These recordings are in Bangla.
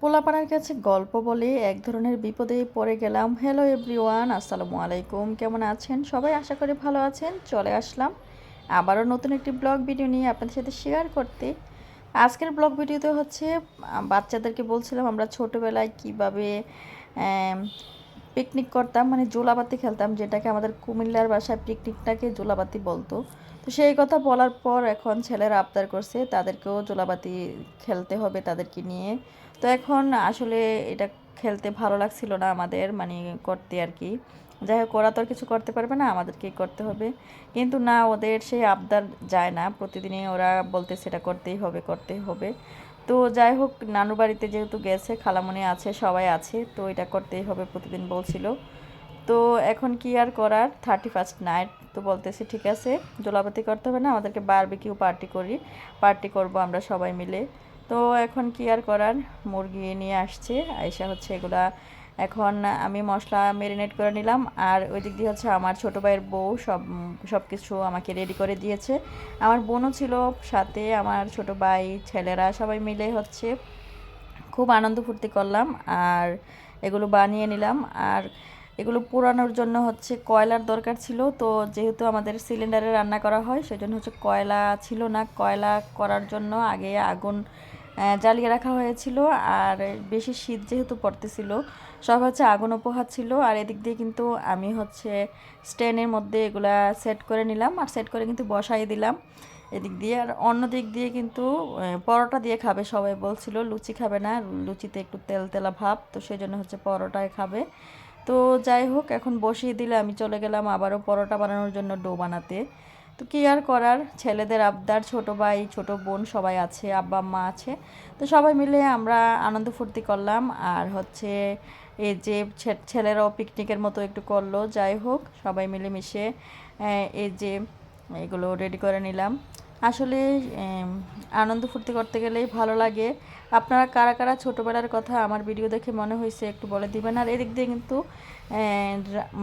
পোলাপাড়ার কাছে গল্প বলে এক ধরনের বিপদে পড়ে গেলাম। হ্যালো এভরিওয়ান আসসালামু আলাইকুম। কেমন আছেন? সবাই আশা করি ভালো আছেন। চলে আসলাম আবারও নতুন একটি ব্লগ ভিডিও নিয়ে আপনাদের সাথে শেয়ার করতে। আজকের ব্লগ ভিডিওতে হচ্ছে বাচ্চাদেরকে বলছিলাম আমরা ছোটোবেলায় কীভাবে পিকনিক করতাম মানে জোলাবাতি খেলতাম, যেটাকে আমাদের কুমিল্লার বাসায় পিকনিকটাকে জোলাবাতি বলতো। তো সেই কথা বলার পর এখন ছেলেরা আবদার করছে, তাদেরকেও জোলাবাতি খেলতে হবে তাদেরকে নিয়ে। তো এখন আসলে এটা খেলতে ভালো লাগছিল না আমাদের মানে করতে আর কি। যাই হোক, ওরা তো আর কিছু করতে পারবে না, আমাদেরকেই করতে হবে। কিন্তু না, ওদের সেই আবদার যায় না। প্রতিদিনই ওরা বলতে সেটা করতেই হবে করতেই হবে। তো যাই হোক নানুর বাড়িতে যেহেতু গেছে খালামণি আছে, সবাই আছে, তো এটা করতেই হবে প্রতিদিন বলছিল। তো এখন কি আর করার? থার্টি ফার্স্ট নাইট তো বলতেছি, ঠিক আছে জোলাপাতি করতে হবে না, আমাদেরকে বারবিকিউ পার্টি করি পার্টি করব আমরা সবাই মিলে। তো এখন কি আর করার? মুরগি নিয়ে আসছে আইসা হচ্ছে এগুলা এখন আমি মশলা মেরিনেট করে নিলাম, আর ওই দিক দিয়ে হচ্ছে আমার ছোটো ভাইয়ের বউ সব সব কিছু আমাকে রেডি করে দিয়েছে। আমার বোনও ছিল সাথে, আমার ছোটো ভাই, ছেলেরা সবাই মিলে হচ্ছে খুব আনন্দ ফুর্তি করলাম, আর এগুলো বানিয়ে নিলাম। আর এগুলো পোড়ানোর জন্য হচ্ছে কয়লার দরকার ছিল, তো যেহেতু আমাদের সিলিন্ডারে রান্না করা হয়, সেজন্য হচ্ছে কয়লা ছিল না। কয়লা করার জন্য আগে আগুন জ্বালিয়ে রাখা হয়েছিল আর বেশি শীত যেহেতু পড়তেছিল, সব হচ্ছে আগুন উপহার ছিল আর এদিক দিয়ে কিন্তু আমি হচ্ছে স্ট্যান্ডের মধ্যে এগুলা সেট করে নিলাম আর সেট করে কিন্তু বসাই দিলাম এদিক দিয়ে। আর অন্য দিক দিয়ে কিন্তু পরোটা দিয়ে খাবে সবাই বলছিল, লুচি খাবে না, লুচিতে একটু তেল তেলা ভাব, তো সেই জন্য হচ্ছে পরোটায় খাবে। তো যাই হোক, এখন বসিয়ে দিলে আমি চলে গেলাম আবারও পরোটা বানানোর জন্য ডো বানাতে। তো কি আর করার? ছেলেদের আবদার, ছোট ভাই, ছোট বোন, সবাই আছে, আব্বা মা আছে। তো সবাই মিলে আমরা আনন্দ ফুর্তি করলাম। আর হচ্ছে এই যে ছেলেরাও পিকনিকের মতো একটু করল। যাই হোক, সবাই মিলে মিশে এই যে এগুলো রেডি করে নিলাম। আসলে আনন্দ ফুর্তি করতে গেলেই ভালো লাগে। আপনারা কারা কারা ছোটোবেলার কথা আমার ভিডিও দেখে মনে হয়েছে একটু বলে দিবেন। আর এদিক দিয়ে কিন্তু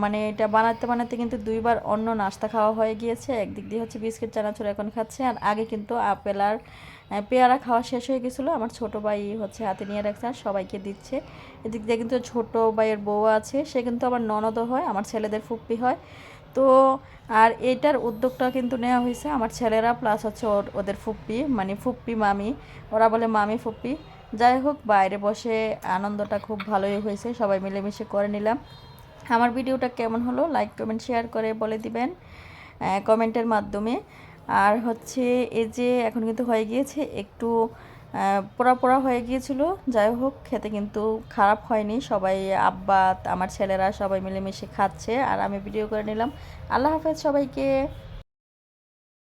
মানে এটা বানাতে বানাতে কিন্তু দুইবার অন্য নাস্তা খাওয়া হয়ে গিয়েছে। একদিক দিয়ে হচ্ছে বিস্কিট, চানাচুর এখন খাচ্ছে। আর আগে কিন্তু আপেল আর পেয়ারা খাওয়া শেষ হয়ে গেছিল। আমার ছোটো ভাই হচ্ছে হাতে নিয়ে রাখছে আর সবাইকে দিচ্ছে। এদিক দিয়ে কিন্তু ছোটো ভাইয়ের বউ আছে। সে কিন্তু আমার ননদও হয়, আমার ছেলেদের ফুপ্পি হয়। তো আর এটার উদ্যোগটা কিন্তু নেওয়া হয়েছে আমার ছেলেরা প্লাস হচ্ছে ওদের ফুপ্পি মানে ফুপ্পি মামি। ওরা বলে, মামি, ফুপ্পি। যাই হোক, বাইরে বসে আনন্দটা খুব ভালোই হয়েছে, সবাই মিলেমিশে করে নিলাম। আমার ভিডিওটা কেমন হলো লাইক কমেন্ট শেয়ার করে বলে দিবেন কমেন্টের মাধ্যমে। আর হচ্ছে, এই যে এখন কিন্তু হয়ে গিয়েছে, একটু পোড়া পোড়া হয়ে গিয়েছিল। যাই হোক, খেতে কিন্তু খারাপ হয়নি। সবাই আব্বা, আমার ছেলেরা সবাই মিলেমিশে খাচ্ছে। আর আমি ভিডিও করে নিলাম। আল্লাহ হাফেজ সবাইকে।